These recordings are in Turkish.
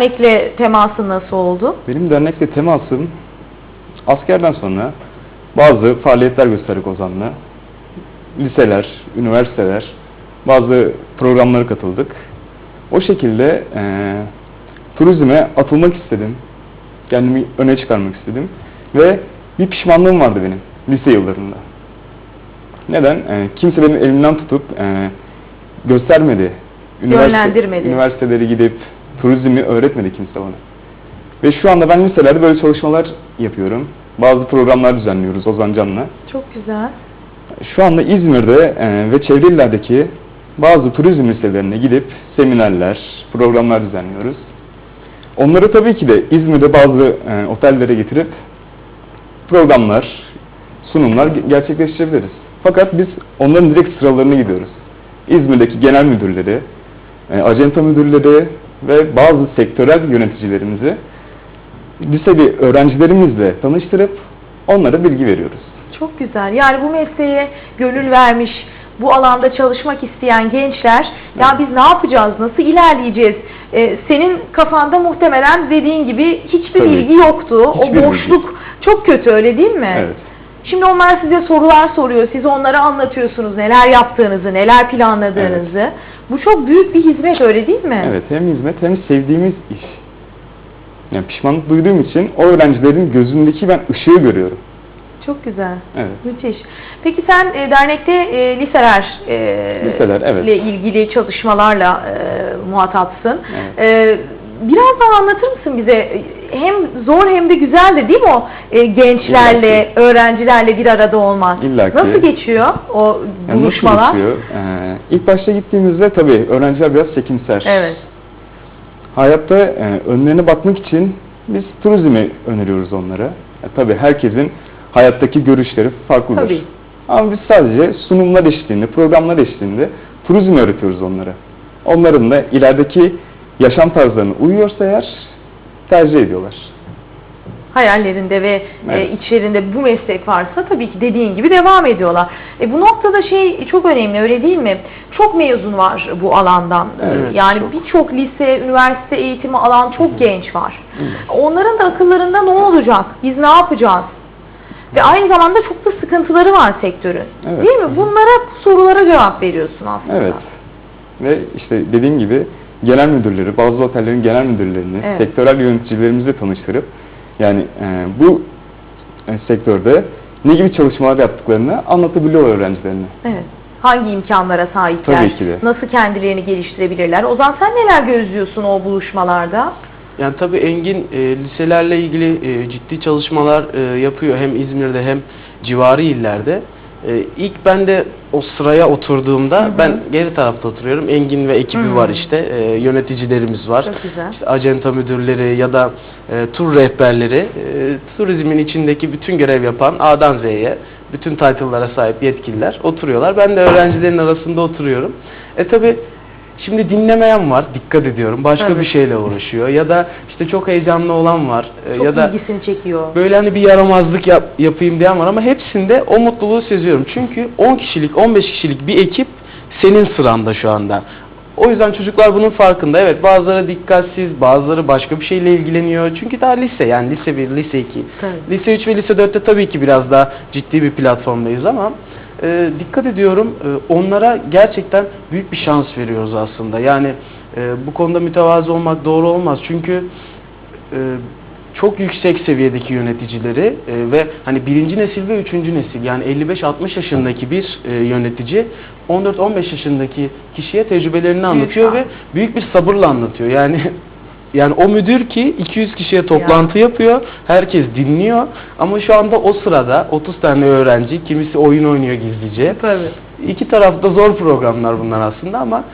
Dernekle temasın nasıl oldu? Benim dernekle temasım askerden sonra bazı faaliyetler gösterdik Ozan'la. Liseler, üniversiteler, bazı programlara katıldık. O şekilde eee turizme atılmak istedim. Kendimi öne çıkarmak istedim. Ve bir pişmanlığım vardı benim lise yıllarında. Neden? Eee, kimse benim elimden tutup eee, göstermedi. Yönlendirmedi. Üniversiteleri gidip turizmi öğretmedi kimse bana. Ve şu anda ben liselerde böyle çalışmalar yapıyorum. Bazı programlar düzenliyoruz Ozan Can'la. Çok güzel. Şu anda İzmir'de e, ve çevre illerdeki bazı turizm liselerine gidip seminerler, programlar düzenliyoruz. Onları tabii ki de İzmir'de bazı e, otellere getirip programlar, sunumlar ge- gerçekleştirebiliriz. Fakat biz onların direkt sıralarına gidiyoruz. İzmir'deki genel müdürleri, e, acenta müdürleri ve bazı sektörel yöneticilerimizi liseli öğrencilerimizle tanıştırıp onlara bilgi veriyoruz. Çok güzel. Yani bu mesleğe gönül vermiş, bu alanda çalışmak isteyen gençler, ya biz ne yapacağız, nasıl ilerleyeceğiz? Ee, senin kafanda muhtemelen dediğin gibi hiçbir Tabii. bilgi yoktu. Hiçbir o bilgi. boşluk çok kötü öyle değil mi? Evet. Şimdi onlar size sorular soruyor, siz onlara anlatıyorsunuz neler yaptığınızı, neler planladığınızı. Bu çok büyük bir hizmet öyle değil mi? Evet, hem hizmet hem sevdiğimiz iş. Yani pişmanlık duyduğum için o öğrencilerin gözündeki ben ışığı görüyorum. Çok güzel. Evet. Müthiş. Peki sen e, dernekte e, liseler, e, Liseler, evet. ile ilgili çalışmalarla e, muhatapsın. Evet. E, biraz daha anlatır mısın bize? Hem zor hem de güzel de değil mi o e, gençlerle, İlla öğrencilerle bir arada olmak? İlla ki. Nasıl geçiyor o Yani nasıl buluşmalar? geçiyor? Ee, ilk başta gittiğimizde tabii öğrenciler biraz çekimser. Evet. Hayatta e, önlerine bakmak için biz turizmi öneriyoruz onlara. E, tabii herkesin hayattaki görüşleri farklıdır. Tabii. Ama biz sadece sunumlar eşliğinde, programlar eşliğinde turizmi öğretiyoruz onlara. Onların da ilerideki yaşam tarzlarına uyuyorsa eğer tercih ediyorlar. hayallerinde ve Evet. e, içlerinde bu meslek varsa tabii ki dediğin gibi devam ediyorlar. E, bu noktada şey çok önemli öyle değil mi? Çok mezun var bu alandan. E, Evet, yani çok. birçok lise, üniversite eğitimi alan çok genç var. Onların da akıllarında ne olacak? Biz ne yapacağız? Ve aynı zamanda çok da sıkıntıları var sektörün. Evet. Değil mi? Bunlara sorulara cevap veriyorsun aslında. Evet. Ve işte dediğim gibi genel müdürleri, bazı otellerin genel müdürlerini, Evet. sektörel yöneticilerimizle tanıştırıp yani e, bu e, sektörde ne gibi çalışmalar yaptıklarını anlatabiliyor öğrencilerine. Evet. Hangi imkanlara sahipler? Tabii ki de. Nasıl kendilerini geliştirebilirler? Ozan sen neler gözlüyorsun o buluşmalarda? Yani tabii Engin e, liselerle ilgili e, ciddi çalışmalar e, yapıyor hem İzmir'de hem civarı illerde. E, ilk ben de o sıraya oturduğumda Hı hı. ben geri tarafta oturuyorum. Engin ve ekibi Hı. var işte. e, yöneticilerimiz var. Çok güzel. İşte acenta müdürleri ya da e, tur rehberleri, e, turizmin içindeki bütün görev yapan A'dan Z'ye bütün title'lara sahip yetkililer oturuyorlar. Ben de öğrencilerin arasında oturuyorum. E tabi şimdi dinlemeyen var, dikkat ediyorum. Başka Evet. bir şeyle uğraşıyor ya da işte çok heyecanlı olan var e, Çok ya da ilgisini çekiyor. böyle hani bir yaramazlık yap- yapayım diyen var ama hepsinde o mutluluğu seziyorum. Çünkü 10 kişilik, 15 kişilik bir ekip senin sıranda şu anda. O yüzden çocuklar bunun farkında. Evet bazıları dikkatsiz, bazıları başka bir şeyle ilgileniyor. Çünkü daha lise yani lise 1, lise 2. Tabii. Lise 3 ve lise 4'te tabii ki biraz daha ciddi bir platformdayız ama e, dikkat ediyorum e, onlara gerçekten büyük bir şans veriyoruz aslında. Yani e, bu konuda mütevazı olmak doğru olmaz. Çünkü e, çok yüksek seviyedeki yöneticileri e, ve hani birinci nesil ve üçüncü nesil yani 55-60 yaşındaki bir e, yönetici 14-15 yaşındaki kişiye tecrübelerini anlatıyor ve büyük bir sabırla anlatıyor. Yani yani o müdür ki 200 kişiye toplantı yapıyor, herkes dinliyor ama şu anda o sırada 30 tane öğrenci, kimisi oyun oynuyor gizlice. Tabii. İki tarafta zor programlar bunlar aslında ama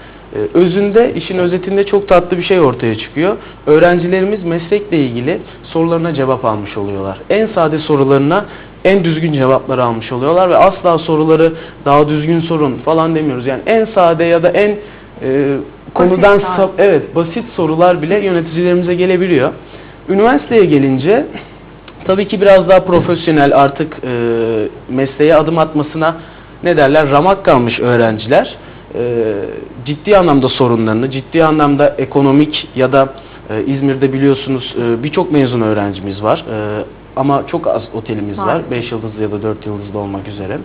özünde, işin özetinde çok tatlı bir şey ortaya çıkıyor. Öğrencilerimiz meslekle ilgili sorularına cevap almış oluyorlar. En sade sorularına en düzgün cevapları almış oluyorlar ve asla soruları daha düzgün sorun falan demiyoruz. Yani en sade ya da en e, konudan Basit sap- evet basit sorular bile yöneticilerimize gelebiliyor. Üniversiteye gelince tabii ki biraz daha profesyonel artık e, mesleğe adım atmasına ne derler ramak kalmış öğrenciler e, ciddi anlamda sorunlarını, ciddi anlamda ekonomik ya da E, İzmir'de biliyorsunuz e, birçok mezun öğrencimiz var. E, ama çok az otelimiz var. Maalesef. 5 yıldızlı ya da 4 yıldızlı olmak üzere.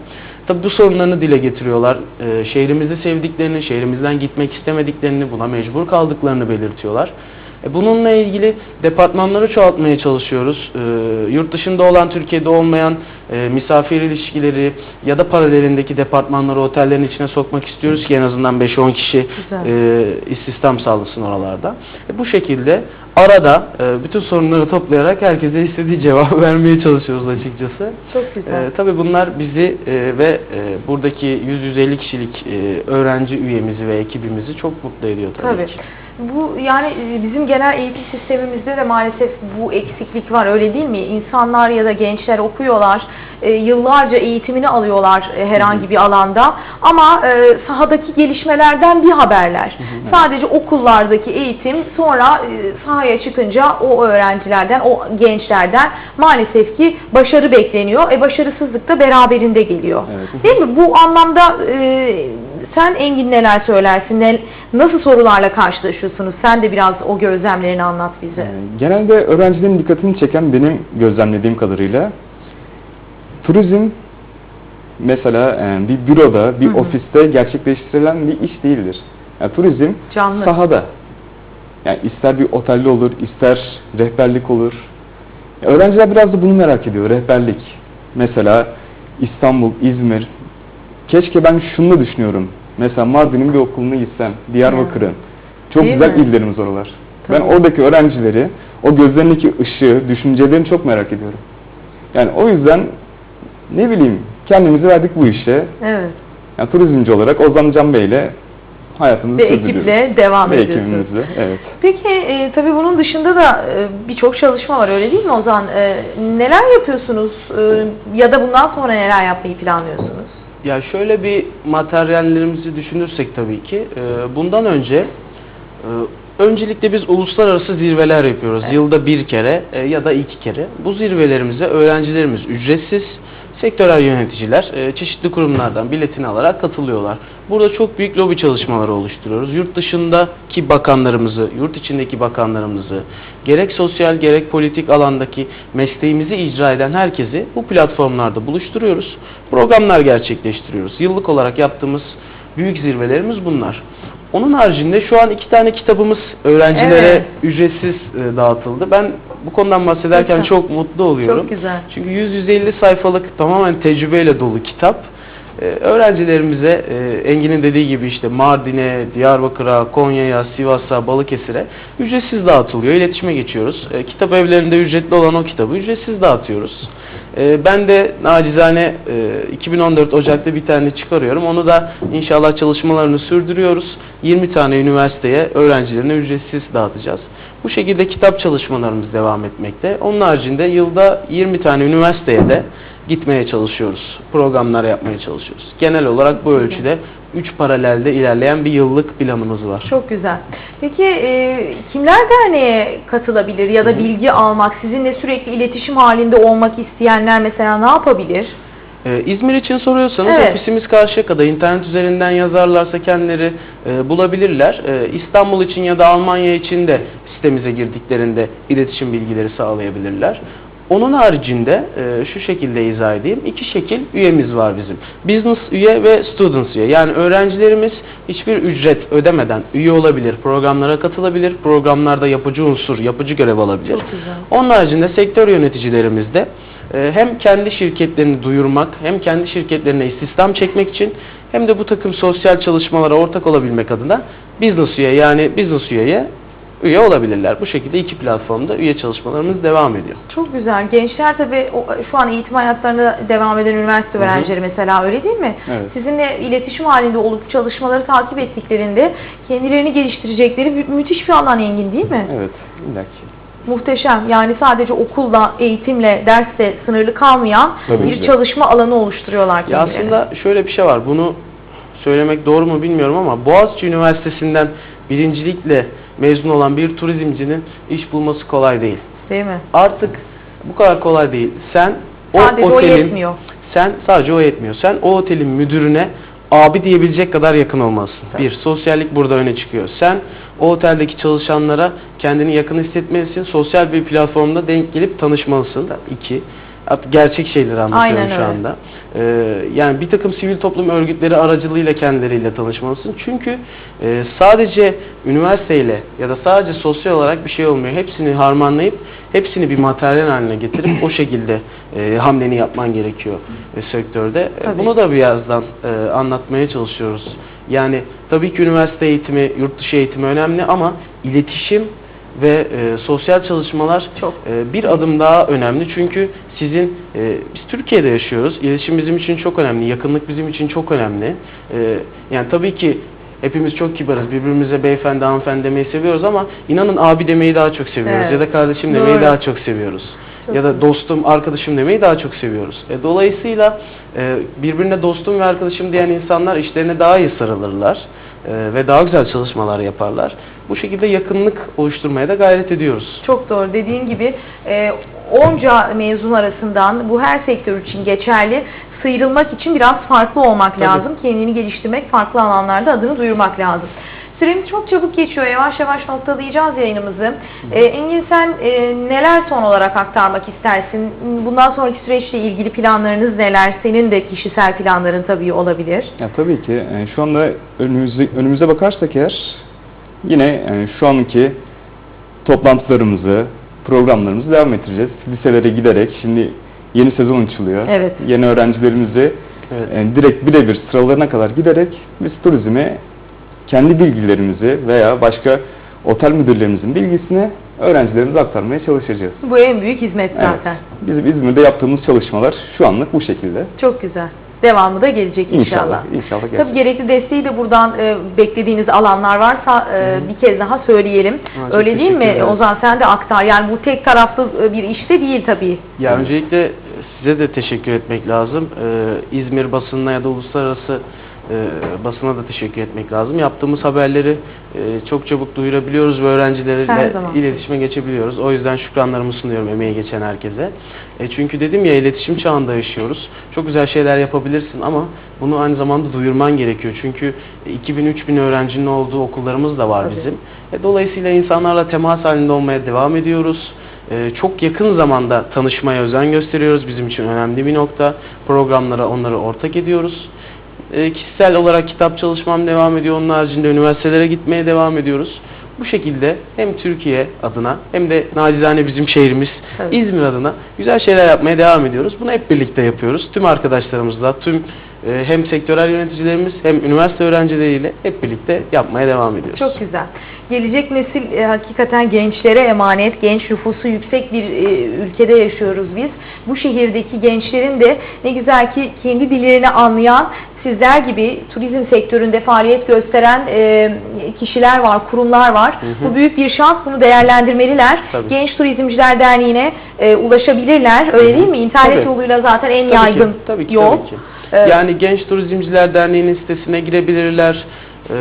Tabii bu sorunlarını dile getiriyorlar. E, şehrimizi sevdiklerini, şehrimizden gitmek istemediklerini, buna mecbur kaldıklarını belirtiyorlar. E, bununla ilgili departmanları çoğaltmaya çalışıyoruz. E, yurt dışında olan, Türkiye'de olmayan e, misafir ilişkileri ya da paralelindeki departmanları otellerin içine sokmak istiyoruz ki en azından 5-10 kişi Güzel. e, istihdam sağlasın oralarda. E, bu şekilde arada e, bütün sorunları toplayarak herkese istediği cevabı vermeye çalışıyoruz açıkçası. Çok güzel. E, tabii bunlar bizi e, ve e, buradaki 100-150 kişilik e, öğrenci üyemizi ve ekibimizi çok mutlu ediyor tabii, Tabii. ki. Bu yani e, bizim genel eğitim sistemimizde de maalesef bu eksiklik var öyle değil mi? İnsanlar ya da gençler okuyorlar, e, yıllarca eğitimini alıyorlar e, herhangi bir alanda ama e, sahadaki gelişmelerden bir haberler. Sadece okullardaki eğitim sonra e, sahaya çıkınca o öğrencilerden, o gençlerden maalesef ki başarı bekleniyor. E başarısızlık da beraberinde geliyor. Evet. Değil mi? Bu anlamda e, sen Engin neler söylersin? Ne, nasıl sorularla karşılaşıyorsunuz? Sen de biraz o gözlemlerini anlat bize. Ee, Genelde öğrencilerin dikkatini çeken benim gözlemlediğim kadarıyla turizm mesela e, bir büroda, bir Hı hı. ofiste gerçekleştirilen bir iş değildir. Yani turizm Canlı. sahada. Yani ister bir otelde olur, ister rehberlik olur. Ya Öğrenciler biraz da bunu merak ediyor, rehberlik. Mesela İstanbul, İzmir. Keşke ben şunu da düşünüyorum. Mesela Mardin'in bir okuluna gitsem, Diyarbakır'ın. Çok Değil güzel mi? illerimiz oralar. Ben Tabii. oradaki öğrencileri, o gözlerindeki ışığı, düşüncelerini çok merak ediyorum. Yani o yüzden ne bileyim kendimizi verdik bu işe. Evet. Yani turizmci olarak Ozan Can Bey ile hayatımızı Ve sürdürüyoruz. ekiple devam Ve ediyorsunuz. ekibimizle, evet. Peki e, tabii bunun dışında da e, birçok çalışma var öyle değil mi Ozan? E, neler yapıyorsunuz E, ya da bundan sonra neler yapmayı planlıyorsunuz? Ya şöyle bir materyallerimizi düşünürsek tabii ki e, bundan önce e, öncelikle biz uluslararası zirveler yapıyoruz. Evet. Yılda bir kere e, ya da iki kere. Bu zirvelerimize öğrencilerimiz ücretsiz, sektörel yöneticiler e, çeşitli kurumlardan biletini alarak katılıyorlar. Burada çok büyük lobi çalışmaları oluşturuyoruz. Yurt dışındaki bakanlarımızı, yurt içindeki bakanlarımızı, gerek sosyal gerek politik alandaki mesleğimizi icra eden herkesi bu platformlarda buluşturuyoruz. Programlar gerçekleştiriyoruz. Yıllık olarak yaptığımız büyük zirvelerimiz bunlar. Onun haricinde şu an iki tane kitabımız öğrencilere Evet. ücretsiz e, dağıtıldı. Ben bu konudan bahsederken Güzel. çok mutlu oluyorum. Çok güzel. Çünkü 100-150 sayfalık tamamen tecrübeyle dolu kitap. Ee, öğrencilerimize e, Engin'in dediği gibi işte Mardin'e, Diyarbakır'a, Konya'ya, Sivas'a, Balıkesir'e ücretsiz dağıtılıyor. İletişime geçiyoruz. E, kitap evlerinde ücretli olan o kitabı ücretsiz dağıtıyoruz. E, ben de nacizane e, 2014 Ocak'ta bir tane çıkarıyorum. Onu da inşallah çalışmalarını sürdürüyoruz. 20 tane üniversiteye öğrencilerine ücretsiz dağıtacağız. Bu şekilde kitap çalışmalarımız devam etmekte. Onun haricinde yılda 20 tane üniversiteye de gitmeye çalışıyoruz. Programlar yapmaya çalışıyoruz. Genel olarak bu ölçüde 3 paralelde ilerleyen bir yıllık planımız var. Çok güzel. Peki e, kimler derneğe katılabilir ya da bilgi almak, sizinle sürekli iletişim halinde olmak isteyenler mesela ne yapabilir? Ee, İzmir için soruyorsanız Evet. ofisimiz Karşıyaka'da internet üzerinden yazarlarsa kendileri e, bulabilirler. E, İstanbul için ya da Almanya için de sitemize girdiklerinde iletişim bilgileri sağlayabilirler. Onun haricinde e, şu şekilde izah edeyim. İki şekil üyemiz var bizim. Business üye ve students üye. Yani öğrencilerimiz hiçbir ücret ödemeden üye olabilir, programlara katılabilir, programlarda yapıcı unsur, yapıcı görev alabilir. Onun haricinde sektör yöneticilerimiz de e, hem kendi şirketlerini duyurmak, hem kendi şirketlerine istihdam çekmek için hem de bu takım sosyal çalışmalara ortak olabilmek adına business üye yani business üyeye üye olabilirler. Bu şekilde iki platformda üye çalışmalarımız devam ediyor. Çok güzel. Gençler tabii o- şu an eğitim hayatlarında devam eden üniversite Hı öğrencileri mesela öyle değil mi? Evet. Sizinle iletişim halinde olup çalışmaları takip ettiklerinde kendilerini geliştirecekleri mü- müthiş bir alan Engin değil mi? Evet, illaki. Muhteşem. Yani sadece okulla, eğitimle, dersle sınırlı kalmayan Tabii bir ki de. çalışma alanı oluşturuyorlar Ya kendilerine. aslında şöyle bir şey var. Bunu söylemek doğru mu bilmiyorum ama Boğaziçi Üniversitesi'nden birincilikle mezun olan bir turizmcinin iş bulması kolay değil. Değil mi? Artık bu kadar kolay değil. Sen o Sadece o otelin yetmiyor. sen sadece o yetmiyor. Sen o otelin müdürüne abi diyebilecek kadar yakın olmalısın. Bir, sosyallik burada öne çıkıyor. Sen o oteldeki çalışanlara kendini yakın hissetmelisin. Sosyal bir platformda denk gelip tanışmalısın. İki, Artık gerçek şeyleri anlatıyorum Aynen şu öyle. anda. Ee, yani bir takım sivil toplum örgütleri aracılığıyla kendileriyle tanışmalısın. Çünkü e, sadece üniversiteyle ya da sadece sosyal olarak bir şey olmuyor. Hepsini harmanlayıp hepsini bir materyal haline getirip o şekilde e, hamleni yapman gerekiyor e, sektörde. E, Tabii. Bunu da birazdan e, anlatmaya çalışıyoruz. Yani tabii ki üniversite eğitimi, yurt dışı eğitimi önemli ama iletişim ve e, sosyal çalışmalar Çok. e, bir adım daha önemli. Çünkü sizin e, biz Türkiye'de yaşıyoruz. İletişim bizim için çok önemli. Yakınlık bizim için çok önemli. E, yani tabii ki hepimiz çok kibarız. Birbirimize beyefendi, hanımefendi demeyi seviyoruz ama inanın abi demeyi daha çok seviyoruz. Evet. Ya da kardeşim demeyi Doğru. daha çok seviyoruz. Çok ya da dostum, arkadaşım demeyi daha çok seviyoruz. E, dolayısıyla e, birbirine dostum ve arkadaşım diyen insanlar işlerine daha iyi sarılırlar e, ve daha güzel çalışmalar yaparlar. Bu şekilde yakınlık oluşturmaya da gayret ediyoruz. Çok doğru. Dediğin gibi e, onca mezun arasından bu her sektör için geçerli. Sıyrılmak için biraz farklı olmak Tabii. lazım. Kendini geliştirmek, farklı alanlarda adını duyurmak lazım. Süremiz çok çabuk geçiyor. Yavaş yavaş noktalayacağız yayınımızı. E, Engin sen e, neler son olarak aktarmak istersin? Bundan sonraki süreçle ilgili planlarınız neler? Senin de kişisel planların tabii olabilir. Ya tabii ki e, şu anda önümüzde, önümüze bakarsak eğer yine e, şu anki toplantılarımızı, programlarımızı devam ettireceğiz. Liselere giderek şimdi yeni sezon açılıyor. Evet. Yeni öğrencilerimizi Evet. e, direkt birebir sıralarına kadar giderek biz turizme kendi bilgilerimizi veya başka otel müdürlerimizin bilgisini öğrencilerimize aktarmaya çalışacağız. Bu en büyük hizmet Evet. zaten. Bizim İzmir'de yaptığımız çalışmalar şu anlık bu şekilde. Çok güzel. Devamı da gelecek inşallah. İnşallah. İnşallah Tabii gerçekten. gerekli desteği de buradan e, beklediğiniz alanlar varsa e, bir kez daha söyleyelim. Ha, Öyle değil mi ederim. Ozan sen de aktar. Yani bu tek taraflı e, bir işte değil tabii. Ya öncelikle size de teşekkür etmek lazım. Ee, İzmir basınına ya da uluslararası e, basına da teşekkür etmek lazım. Yaptığımız haberleri e, çok çabuk duyurabiliyoruz ve öğrencilerle iletişime geçebiliyoruz. O yüzden şükranlarımı sunuyorum emeği geçen herkese. E, çünkü dedim ya iletişim çağında yaşıyoruz. Çok güzel şeyler yapabilirsin ama bunu aynı zamanda duyurman gerekiyor. Çünkü 2000-3000 öğrencinin olduğu okullarımız da var Tabii. bizim. E, dolayısıyla insanlarla temas halinde olmaya devam ediyoruz. Ee, çok yakın zamanda tanışmaya özen gösteriyoruz. Bizim için önemli bir nokta. Programlara onları ortak ediyoruz. Ee, kişisel olarak kitap çalışmam devam ediyor. Onun haricinde üniversitelere gitmeye devam ediyoruz. Bu şekilde hem Türkiye adına hem de nacizane bizim şehrimiz Tabii. İzmir adına güzel şeyler yapmaya devam ediyoruz. Bunu hep birlikte yapıyoruz. Tüm arkadaşlarımızla, tüm e, hem sektörel yöneticilerimiz hem üniversite öğrencileriyle hep birlikte yapmaya devam ediyoruz. Çok güzel. Gelecek nesil e, hakikaten gençlere emanet, genç nüfusu yüksek bir e, ülkede yaşıyoruz biz. Bu şehirdeki gençlerin de ne güzel ki kendi dillerini anlayan sizler gibi turizm sektöründe faaliyet gösteren e, kişiler var, kurumlar var. Hı hı. Bu büyük bir şans. Bunu değerlendirmeliler. Tabii. Genç Turizmciler Derneği'ne e, ulaşabilirler. Öyle Hı hı. değil mi? İnternet Tabii. yoluyla zaten en Tabii ki, yaygın tabii ki, yol. tabii ki. Ee, Yani Genç Turizmciler Derneği'nin sitesine girebilirler. E,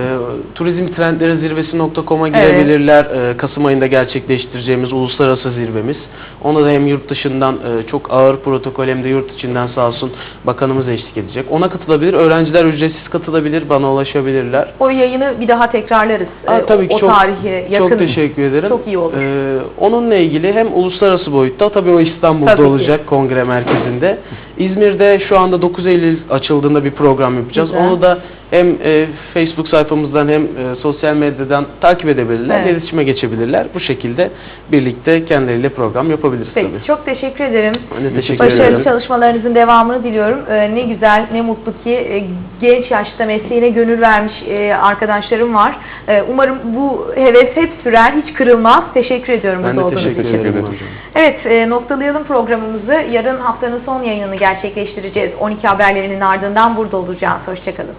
turizm trendleri zirvesi.com'a girebilirler. E, Kasım ayında gerçekleştireceğimiz uluslararası zirvemiz. Ona da hem yurt dışından e, çok ağır protokol hem de yurt içinden sağ olsun bakanımız eşlik edecek. Ona katılabilir. Öğrenciler ücretsiz katılabilir. Bana ulaşabilirler. O yayını bir daha tekrarlarız. Aa, Ee, tabii ki o çok, tarihe yakın. çok teşekkür ederim. Çok iyi olur. Ee, onunla ilgili hem uluslararası boyutta tabii o İstanbul'da Tabii ki. olacak kongre merkezinde. İzmir'de şu anda 9 Eylül açıldığında bir program yapacağız. Güzel. Onu da hem e, Facebook sayfamızdan hem e, sosyal medyadan takip edebilirler, Evet. iletişime geçebilirler. Bu şekilde birlikte kendileriyle program yapabiliriz Peki, tabii. çok teşekkür ederim. Ben de teşekkür Başarılı ederim. çalışmalarınızın devamını diliyorum. Ee, ne güzel, ne mutlu ki e, genç yaşta mesleğine gönül vermiş e, arkadaşlarım var. E, umarım bu heves hep sürer, hiç kırılmaz. Teşekkür ediyorum Ben burada de olduğunuz teşekkür için. Ederim. hocam. Evet, e, noktalayalım programımızı. Yarın haftanın son yayınını gerçekleştireceğiz. 12 haberlerinin ardından burada olacağız. Hoşçakalın.